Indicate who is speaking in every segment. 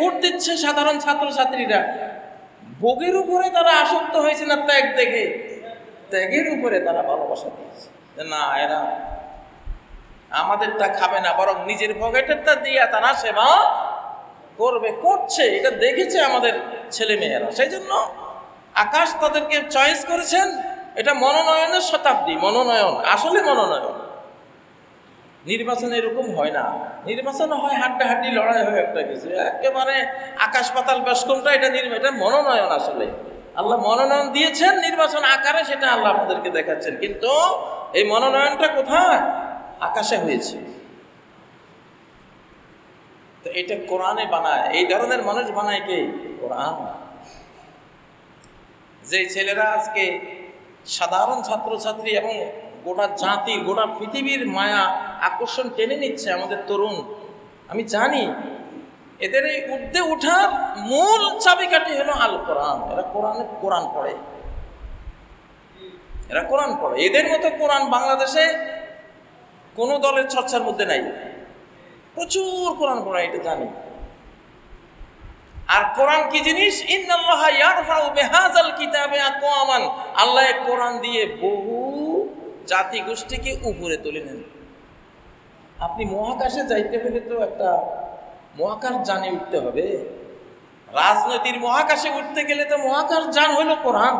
Speaker 1: Vote দিচ্ছে সাধারণ ছাত্রছাত্রীরা। ভোগের উপরে তারা আসক্ত হয়েছে না ত্যাগ দেখে? ত্যাগের উপরে তারা ভালোবাসা দিয়েছে। না, এরা আমাদেরটা খাবে না, বরং নিজের পকেটেরটা দিয়ে তারা সেবা করবে, করছে। এটা দেখেছে আমাদের ছেলে মেয়েরা সেই জন্য আকাশ তাদেরকে চয়েস করেছেন। এটা মনোনয়নের শতাব্দী, মনোনয়ন, আসলে মনোনয়ন। নির্বাচন এরকম হয় না। নির্বাচন হয়, হাড্ডাহাড্ডি লড়াই হয় একটা কিছু। একেবারে আকাশ পাতাল বেশকমটা এটা এটা মনোনয়ন আসলে। আল্লাহ মনোনয়ন দিয়েছেন, নির্বাচন আকারে সেটা আল্লাহ আপনাদেরকে দেখাচ্ছেন। কিন্তু এই মনোনয়নটা কোথায়? আকাশে হয়েছে। তো এটা কোরআনে বানায়। এই ধরনের মানুষ বানায় কে? কোরআন। যে ছেলেরা আজকে সাধারণ ছাত্রছাত্রী এবং গোটা জাতি, গোটা পৃথিবীর মায়া আকর্ষণ টেনে নিচ্ছে আমাদের তরুণ। আমি জানি, এদের এই উর্ধে ওঠার মূল চাবিকাঠি হলো আল কোরআন। এরা কোরআনে কোরআন পড়ে। এরা কোরআন পড়ে। এদের মতো কোরআন বাংলাদেশে কোনো দলের চর্চার মধ্যে নাই। প্রচুর কোরআন পড়া এটা জানি। আর কোরআন কি জিনিস? কিতাবে আল্লাহ কোরআন দিয়ে বহু জাতি গোষ্ঠীকে উপরে তুলে নেন। আপনি মহাকাশে যাইতে হলে তো একটা মহাকাশ জানে উঠতে হবে। রাজনীতির মহাকাশে উঠতে গেলে তো মহাকাশ যান হলো কোরআন।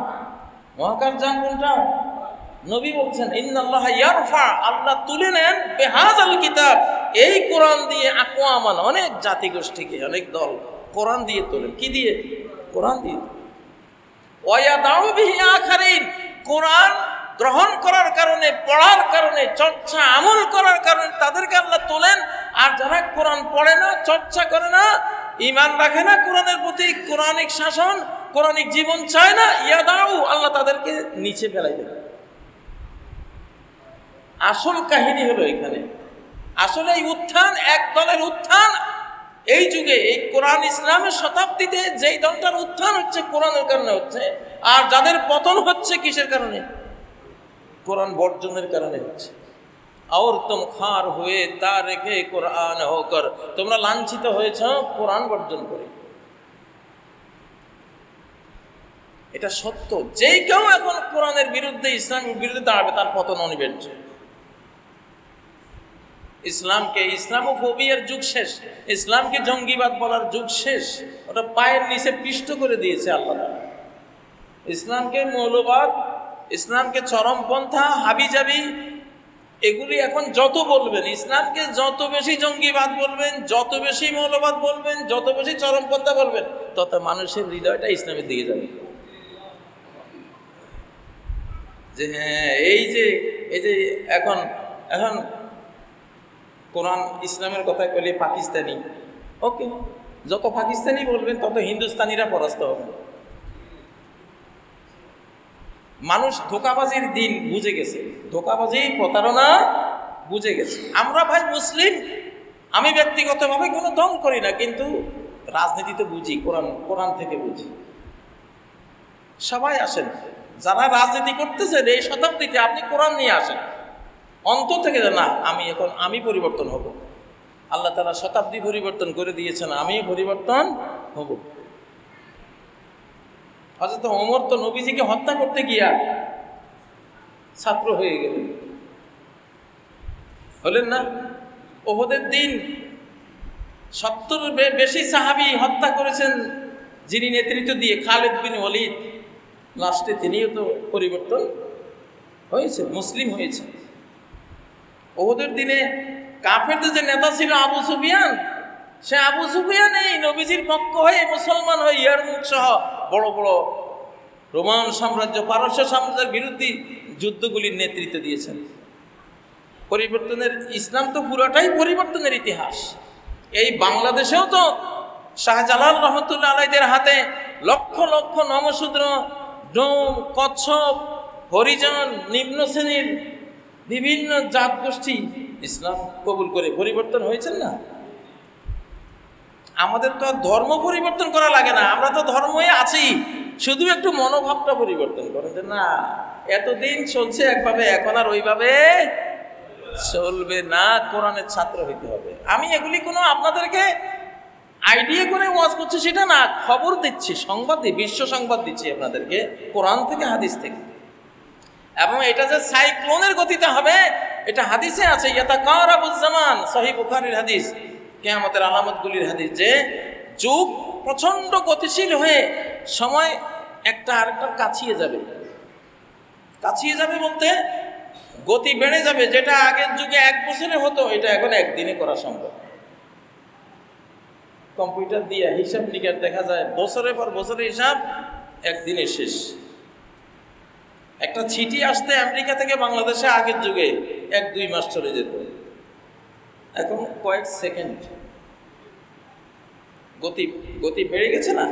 Speaker 1: মহাকাশ যান কোনটা? নবী বলছেন, ইন্নাল্লাহ ইয়ারফা, আল্লাহ তুলে নেন বেহাজ আল কিতাব। এই কোরআন দিয়ে আকওয়ামান অনেক জাতি গোষ্ঠীকে অনেক দল কোরআন দিয়ে তোলেন। কি দিয়ে? কোরআন দিয়ে ওয়া দাও বিহি আখারিন। কোরআন গ্রহণ করার কারণে, পড়ার কারণে, চর্চা, আমল করার কারণে তাদেরকে আল্লাহ তোলেন। আর যারা কোরআন পড়ে না, চর্চা করে না ইমান রাখে না কোরআনের প্রতি, কোরআনিক শাসন, কোরআনিক জীবন চায় না, ইয়াদাউ, আল্লাহ তাদেরকে নিচে ফেলাই দেবে আসল কাহিনী হলো এখানে। আসলে এই উত্থান এক দলের উত্থান। এই যুগে, এই কোরআন ইসলামের শতাব্দীতে যেই দলটার উত্থান হচ্ছে, কোরআনের কারণে হচ্ছে। আর যাদের পতন হচ্ছে, কিসের কারণে? কোরআন বর্জনের কারণে হচ্ছে। আর তুম খার হয়ে তা রেখে কোরআন হকর। তোমরা লাঞ্ছিত হয়েছ কোরআন বর্জন করে। এটা সত্য। যেই কেউ এখন কোরআনের বিরুদ্ধে, ইসলামের বিরুদ্ধে দাঁড়াবে, তার পতন অনিবার্য। ইসলামকে ইসলাম ও ইসলামোফোবিয়ার যুগ শেষ। ইসলামকে জঙ্গিবাদ বলার যুগ শেষ। ওটা পায়ের নিচে পিষ্ট করে দিয়েছে আল্লাহ ইসলামকে মৌলবাদ ইসলামকে চরমপন্থা, হাবিজাবি, এগুলি এখন যত বলবেন, ইসলামকে যত বেশি জঙ্গিবাদ বলবেন, যত বেশি মৌলবাদ বলবেন, যত বেশি চরমপন্থা বলবেন, তত মানুষের হৃদয়টা ইসলামের দিকে যাবে। যে হ্যাঁ এই যে এই যে এখন এখন কোরআন ইসলামের কথা বলে পাকিস্তানি, ওকে, যত পাকিস্তানি বলবেন, তত হিন্দুস্তানিরা পরাস্ত হবে। মানুষ ধোকাবাজির দিন বুঝে গেছে। ধোকাবাজি, প্রতারণা বুঝে গেছে। আমরা ভাই মুসলিম, আমি ব্যক্তিগতভাবে কোনো দল করি না, কিন্তু রাজনীতিতে বুঝি, কোরআন কোরআন থেকে বুঝি। সবাই আসেন। যারা রাজনীতি করতেছেন, এই শতাব্দীতে আপনি কোরআন নিয়ে আসেন। অন্ত থেকে না, আমি এখন, আমি পরিবর্তন হব। আল্লাহ তালা শতাব্দী পরিবর্তন করে দিয়েছেন আমি পরিবর্তন হব। হজরত ওমর তো নবীজিকে হত্যা করতে গিয়া ছাত্র হয়ে গেলেন। হলেন না? ওহদের দিন সত্তর বেশি সাহাবি হত্যা করেছেন যিনি নেতৃত্ব দিয়ে, খালেদ বিন ওয়ালিদ। লাস্টে তিনিও তো পরিবর্তন হয়েছে মুসলিম হয়েছে ওদের দিনে কাফেরদের যে নেতা ছিল আবু সুফিয়ান, সে আবু সুফিয়ান এই নবীজির পক্ষ হয়ে মুসলমান হয়ে ইয়ারমুখ সহ বড় বড় রোমান সাম্রাজ্য, পারস্য সাম্রাজ্যের বিরুদ্ধে যুদ্ধগুলির নেতৃত্ব দিয়েছেন। পরিবর্তনের, ইসলাম তো পুরোটাই পরিবর্তনের ইতিহাস। এই বাংলাদেশেও তো শাহজালাল রহমতুল্লাহ আলাইদের হাতে লক্ষ লক্ষ নমশূদ্র, ডোম, কচ্ছপ, হরিজন, নিম্ন শ্রেণির বিভিন্ন জাত গোষ্ঠী ইসলাম কবুল করে পরিবর্তন হয়েছেন না? আমাদের তো ধর্ম পরিবর্তন করা লাগে না, আমরা তো ধর্মই আছি। শুধু একটু মনোভাবটা পরিবর্তন করেন যে না, এতদিন চলছে একভাবে, এখন আর ওইভাবে চলবে না, কোরআনের ছাত্র হইতে হবে। আমি এগুলি কোনো আপনাদেরকে আইডিয়া করে ওয়াজ করছি সেটা না, খবর দিচ্ছি, সংবাদ বিশ্ব সংবাদ দিচ্ছি আপনাদেরকে, কোরআন থেকে, হাদিস থেকে। এবং এটা যে সাইক্লোনের গতিতে হবে, এটা হাদিসে আছে ইয়াতা কারাবুজ্জামান সহি বুখারীর হাদিস। কেয়ামতের আলামতগুলির হাদিস যে, যুগ প্রচণ্ড গতিশীল হয়ে সময় একটা আরেকটা কাছিয়ে যাবে। কাছিয়ে যাবে বলতে গতি বেড়ে যাবে, যেটা আগের যুগে এক বছরে হতো, এটা এখন একদিনে করা সম্ভব। কম্পিউটার দিয়ে হিসাব নিকার দেখা যায়, বছরের পর বছরের হিসাব একদিনে শেষ। একটা চিঠি আসতে আমেরিকা থেকে বাংলাদেশে আগের যুগে এক দুই মাস চলে যেত। এখন কয়েক সেকেন্ড। গতি গতি বেড়ে গেছে না?